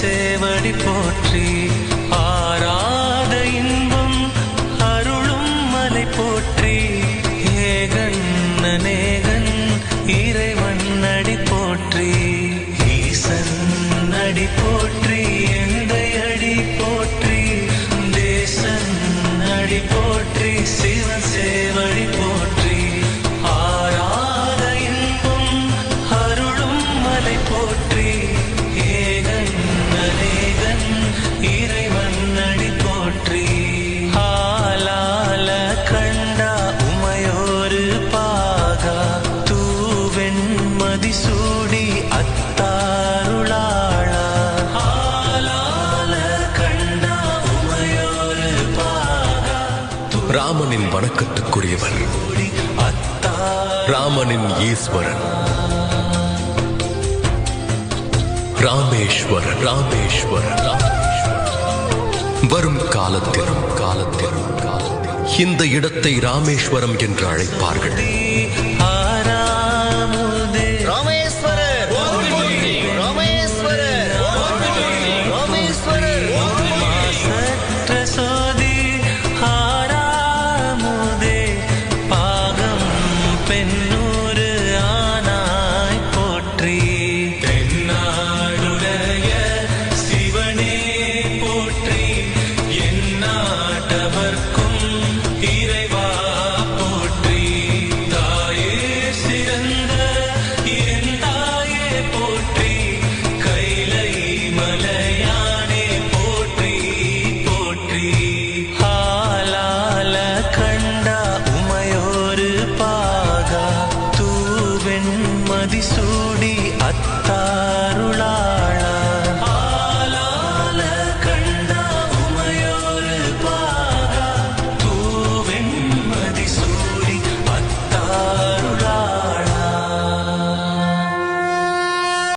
சேவடி போற்றி. ராமனின் வணக்கத்துக்குரியவன். ராமனின் ஈஸ்வரன். ராமேஸ்வர ராமேஸ்வரன் வரும் காலத்திலும் காலத்திலும் காலத்தில் இந்த இடத்தை ராமேஸ்வரம் என்று அழைப்பார்கள்.